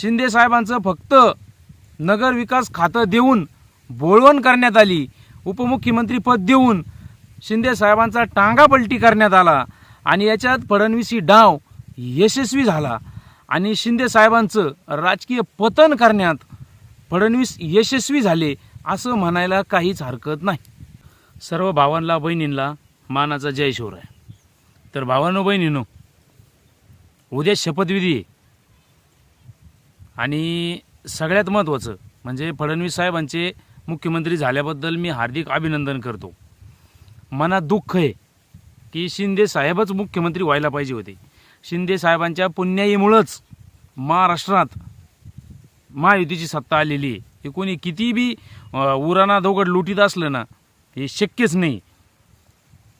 शिंदे साहेबांचं फक्त नगर विकास खातं देऊन बोळवण करण्यात आली. उपमुख्यमंत्रीपद देऊन शिंदे साहेबांचा टांगा पलटी करण्यात आला आणि याच्यात फडणवीसी डाव यशस्वी झाला. आणि शिंदे साहेबांचं राजकीय पतन करण्यात फडणवीस यशस्वी झाले असं म्हणायला काहीच हरकत नाही. सर्व भावांना बहिणींना मानाचा जय आहे तर भावांनो बहिणीनो उद्या शपथविधी आहे. आणि सगळ्यात महत्त्वाचं म्हणजे फडणवीस साहेबांचे मुख्यमंत्री झाल्याबद्दल मी हार्दिक अभिनंदन करतो. मनात दुःख आहे की शिंदे साहेबच मुख्यमंत्री व्हायला पाहिजे होते. शिंदे साहेबांच्या पुण्याईमुळंच महाराष्ट्रात महायुतीची सत्ता आलेली आहे. हे कोणी किती बी उराणा दोघड लुटीत असलं ना हे शक्यच नाही.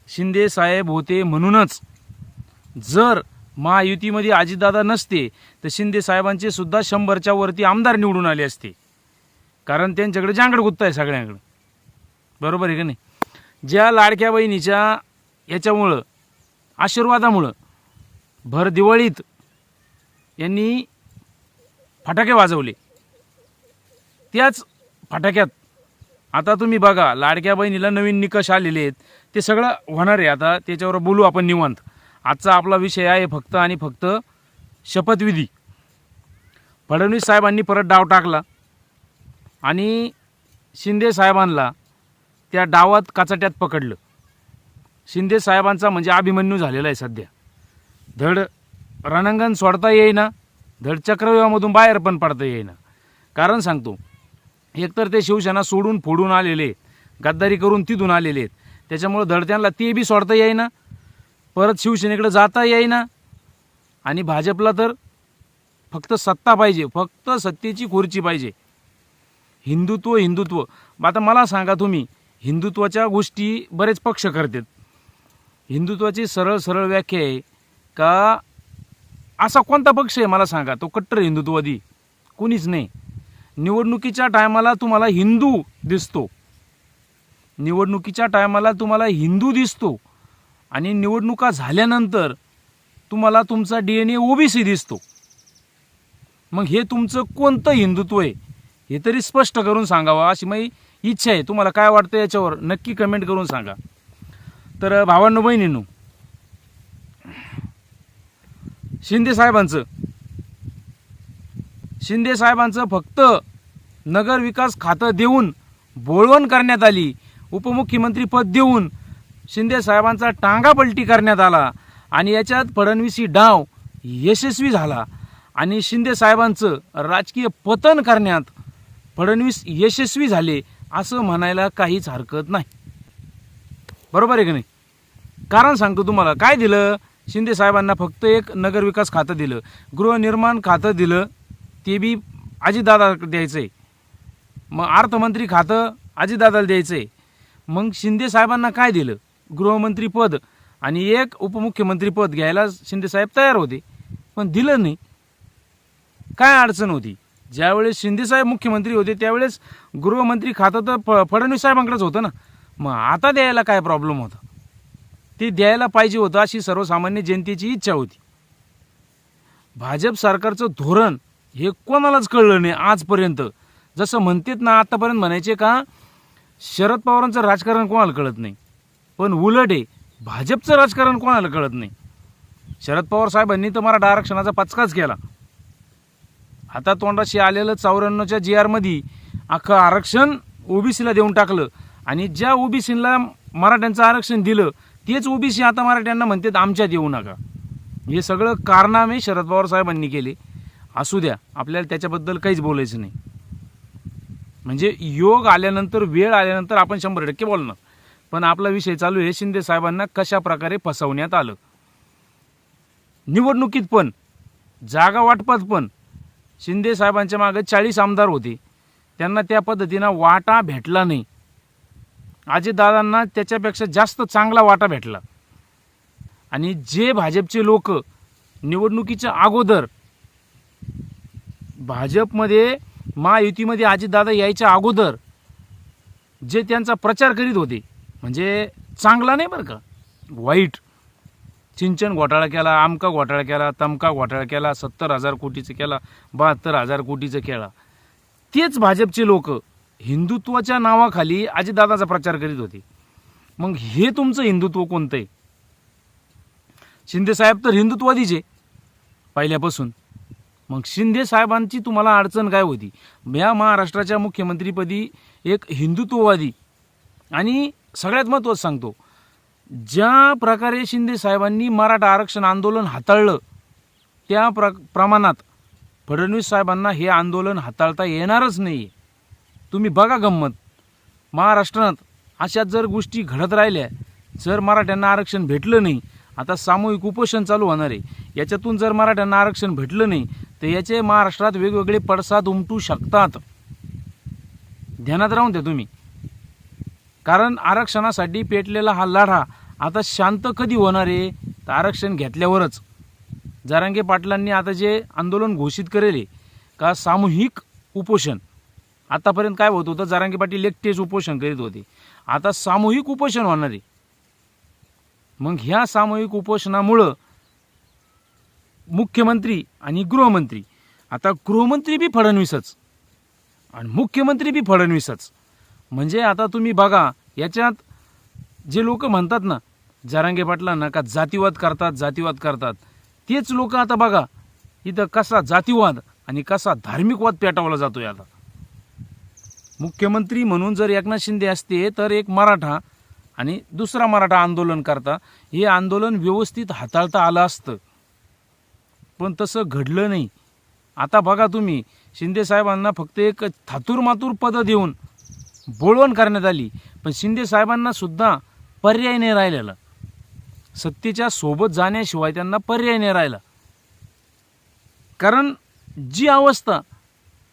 शिंदे साहेब होते म्हणूनच जर महायुतीमध्ये अजितदादा नसते तर शिंदे साहेबांचे सुद्धा शंभरच्या वरती आमदार निवडून आले असते. कारण त्यांच्याकडे जांगड गुत्ता आहे सगळ्यांकडं. बरोबर आहे का नाही? ज्या लाडक्या बहिणीच्या याच्यामुळं आशीर्वादामुळं भर दिवाळीत यांनी फटाके वाजवले. त्याच फटाक्यात आता तुम्ही बघा लाडक्या बहिणीला नवीन निकष आलेले आहेत. ते सगळं होणार आहे. आता त्याच्यावर बोलू आपण निवांत. आजचा आपला विषय आहे फक्त आणि फक्त शपथविधी. फडणवीस साहेबांनी परत डाव टाकला आणि शिंदे साहेबांना त्या डावात काचाट्यात पकडलं. शिंदे साहेबांचा म्हणजे अभिमन्यू झालेला आहे सध्या. धड रणांगण सोडता येईना धड चक्रव्यूहामधून बाहेर पण पडता येईना. कारण सांगतो एकतर ते शिवसेना सोडून फोडून आलेले आहेत. गद्दारी करून तिथून आलेले आहेत त्याच्यामुळं धड त्यांना ते बी सोडता येईना परत शिवसेनेकडे जाता येईना. आणि भाजपला तर फक्त सत्ता पाहिजे फक्त सत्तेची खुर्ची पाहिजे. हिंदुत्व हिंदुत्व. आता मला सांगा तुम्ही हिंदुत्वाच्या गोष्टी बरेच पक्ष करतात. हिंदुत्वाची सरळ सरळ व्याख्या आहे का असा कोणता पक्ष आहे मला सांगा तो कट्टर हिंदुत्ववादी? कुणीच नाही. निवडणुकीच्या टायमाला तुम्हाला हिंदू दिसतो. निवडणुकीच्या टायमाला तुम्हाला हिंदू दिसतो. आणि निवडणुका झाल्यानंतर तुम्हाला तुमचा डी एन ए ओबीसी दिसतो. मग हे तुमचं कोणतं हिंदुत्व आहे हे तरी स्पष्ट करून सांगावं. अशी माझी इच्छा आहे. तुम्हाला काय वाटतं याच्यावर नक्की कमेंट करून सांगा. तर भावांनो बहिणींनो शिंदे साहेबांचं शिंदे साहेबांचं फक्त नगर विकास खातं देऊन बोळवण करण्यात आली. उपमुख्यमंत्री पद देऊन शिंदे साहेबांचा टांगा पलटी करण्यात आला आणि याच्यात फडणवीसी डाव यशस्वी झाला. आणि शिंदे साहेबांचं राजकीय पतन करण्यात फडणवीस यशस्वी झाले असं म्हणायला काहीच हरकत नाही. बरोबर आहे की नाही? कारण सांगतो तुम्हाला काय दिलं? शिंदे साहेबांना फक्त एक नगरविकास खातं दिलं. गृहनिर्माण खातं दिलं. ते बी अजितदादा द्यायचं आहे मग अर्थमंत्री खातं अजितदादाला द्यायचं आहे मग शिंदे साहेबांना काय दिलं? गृहमंत्री पद आणि एक उपमुख्यमंत्री पद घ्यायला शिंदे साहेब तयार होते पण दिलं नाही. काय अडचण होती? ज्यावेळेस शिंदे साहेब मुख्यमंत्री होते त्यावेळेस गृहमंत्री खातं तर फ फडणवीस साहेबांकडेच होतं ना. मग आता द्यायला काय प्रॉब्लेम होता? ते द्यायला पाहिजे होतं अशी सर्वसामान्य जनतेची इच्छा होती. भाजप सरकारचं धोरण हे कोणालाच कळलं नाही आजपर्यंत. जसं म्हणतात ना आतापर्यंत म्हणायचे का शरद पवारांचं राजकारण कोणाला कळत नाही? पण उलट आहे भाजपचं राजकारण कोणाला कळत नाही? शरद पवार साहेबांनी तर मराठा आरक्षणाचा पचकाच केला. आता तोंडाशी आलेलं चौऱ्याण्णवच्या जी आरमध्ये अख्खं आरक्षण ओबीसीला देऊन टाकलं आणि ज्या ओबीसीला मराठ्यांचं आरक्षण दिलं तेच ओबीसी आता मराठ्यांना म्हणतात आमच्यात येऊ नका. हे सगळं कारनामे शरद पवार साहेबांनी केले. असू द्या आपल्याला त्याच्याबद्दल काहीच बोलायचं नाही. म्हणजे योग आल्यानंतर वेळ आल्यानंतर आपण शंभर टक्के बोलणार. पण आपला विषय चालू आहे शिंदे साहेबांना कशा प्रकारे फसवण्यात आलं? निवडणुकीत पण जागा वाटपात पण शिंदे साहेबांच्या मागे चाळीस आमदार होते. त्यांना त्या पद्धतीनं वाटा भेटला नाही. अजितदादांना त्याच्यापेक्षा जास्त चांगला वाटा भेटला. आणि जे भाजपचे लोक निवडणुकीच्या अगोदर भाजपमध्ये महायुतीमध्ये अजितदादा यायच्या अगोदर जे त्यांचा प्रचार करीत होते म्हणजे चांगला नाही बरं का? वाईट. सिंचन घोटाळा केला आमका घोटाळा केला तमका घोटाळा केला सत्तर हजार कोटीचं केला बहात्तर हजार कोटीचं केला. तेच भाजपचे लोक हिंदुत्वाच्या नावाखाली अजितदादाचा प्रचार करीत होते. मग हे तुमचं हिंदुत्व कोणतं आहे शिंदे साहेब तर हिंदुत्वादीचे पहिल्यापासून. मग शिंदे साहेबांची तुम्हाला अडचण काय होती? या महाराष्ट्राच्या मुख्यमंत्रीपदी एक हिंदुत्ववादी आणि सगळ्यात महत्त्वाचं सांगतो. ज्या प्रकारे शिंदे साहेबांनी मराठा आरक्षण आंदोलन हाताळलं त्या प्र प्रमाणात फडणवीस साहेबांना हे आंदोलन हाताळता येणारच नाही तुम्ही बघा गंमत. महाराष्ट्रात अशा जर गोष्टी घडत राहिल्या जर मराठ्यांना आरक्षण भेटलं नाही आता सामूहिक उपोषण चालू होणार आहे. याच्यातून जर मराठ्यांना आरक्षण भेटलं नाही तर याचे महाराष्ट्रात वेगवेगळे पडसाद उमटू शकतात. ध्यानात राहून द्या तुम्ही. कारण आरक्षणासाठी पेटलेला हा लढा आता शांत कधी होणार आहे? तर आरक्षण घेतल्यावरच. जारांगे पाटलांनी आता जे आंदोलन घोषित करेले का सामूहिक उपोषण. आतापर्यंत काय होत होतं? जारांगे पाटील एकटेच उपोषण करीत होते. आता सामूहिक उपोषण होणार आहे. मग ह्या सामूहिक उपोषणामुळं मुख्यमंत्री आणि गृहमंत्री आता गृहमंत्री बी फडणवीसच. आणि मुख्यमंत्री बी फडणवीसच. म्हणजे आता तुम्ही बघा याच्यात जे लोक म्हणतात ना जारांगे पाटलांना का जातीवाद करतात जातीवाद करतात तेच लोक आता बघा इथं कसा जातीवाद आणि कसा धार्मिकवाद पेटावला जातो जातोय आता. मुख्यमंत्री म्हणून जर एकनाथ शिंदे असते तर एक मराठा आणि दुसरा मराठा आंदोलन करता हे आंदोलन व्यवस्थित हाताळता आलं असतं. पण तसं घडलं नाही. आता बघा तुम्ही शिंदे साहेबांना फक्त एक थातूरमातूर पदं देऊन बोळवण करण्यात आली. पण शिंदे साहेबांना सुद्धा पर्याय नाही राहिलेला. सत्तेच्या सोबत जाण्याशिवाय त्यांना पर्याय नाही राहिला. कारण जी अवस्था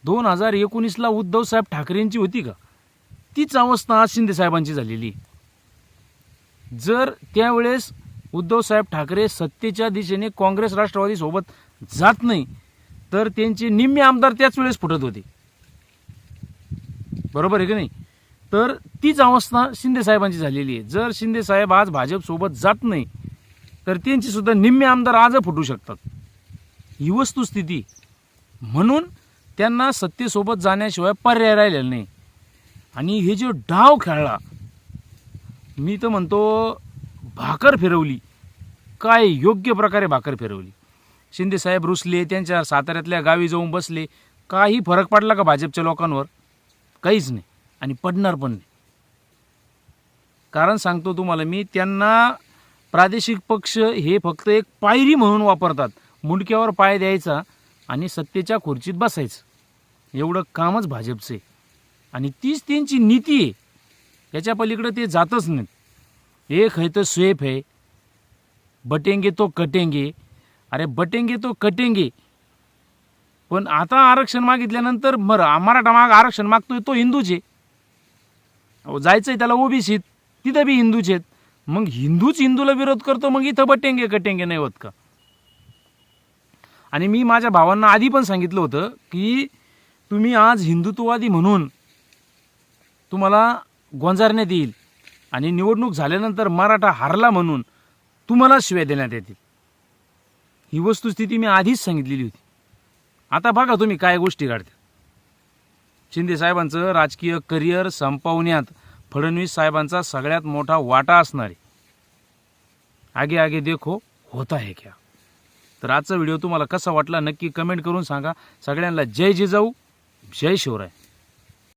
दोन हजार एकोणीसला उद्धव साहेब ठाकरेंची होती का तीच अवस्था आज शिंदे साहेबांची झालेली. जर त्यावेळेस उद्धव साहेब ठाकरे सत्तेच्या दिशेने काँग्रेस राष्ट्रवादी सोबत जात नाही तर त्यांचे निम्मे आमदार त्याच वेळेस फुटत होते. बरोबर आहे की नाही? तर तीच अवस्था शिंदे साहेबांची झालेली आहे. जर शिंदे साहेब आज भाजपसोबत जात नाही तर त्यांची सुद्धा निम्मे आमदार आज फुटू शकतात. ही वस्तुस्थिती. म्हणून त्यांना सत्तेसोबत जाण्याशिवाय पर्याय राहिलेला नाही. आणि हे जो डाव खेळला मी तर म्हणतो भाकर फिरवली. काय योग्य प्रकारे भाकर फिरवली. शिंदे साहेब रुसले त्यांच्या साताऱ्यातल्या गावी जाऊन बसले. काही फरक पडला का भाजपच्या लोकांवर? काहीच नाही. आणि पडणार पण नाही. कारण सांगतो तुम्हाला मी त्यांना प्रादेशिक पक्ष हे फक्त एक पायरी म्हणून वापरतात. मुंडक्यावर पाय द्यायचा आणि सत्तेच्या खुर्चीत बसायचं. एवढं कामच भाजपचं. आहे आणि तीच त्यांची नीती आहे. याच्या पलीकडे ते जातच नाहीत. एक है तर स्वेप आहे. बटेंगे तो कटेंगे. अरे बटेंगे तो कटेंगे. पण आता आरक्षण मागितल्यानंतर मर मराठा माग आरक्षण मागतोय तो हिंदूचे जायचं आहे त्याला ओबीसीत. तिथं बी हिंदूच आहेत. मग हिंदूच हिंदूला विरोध करतो मग इथं बटेंगे कटेंगे नाही होत का? आणि मी माझ्या भावांना आधी पण सांगितलं होतं की तुम्ही आज हिंदुत्ववादी म्हणून तुम्हाला गोंजारण्यात येईल आणि निवडणूक झाल्यानंतर मराठा हारला म्हणून तुम्हाला शिव्या देण्यात येतील. ही वस्तुस्थिती मी आधीच सांगितलेली होती. आता बघा तुम्ही काय गोष्टी काढतात शिंदे साहेबांचं राजकीय करिअर संपवण्यात फडणवीस साहेबांचा सगळ्यात मोठा वाटा असणार आहे. आगे आगे देखो होता है क्या? तर आजचा व्हिडिओ तुम्हाला कसा वाटला नक्की कमेंट करून सांगा. सगळ्यांना जय जिजाऊ जय शिवराय.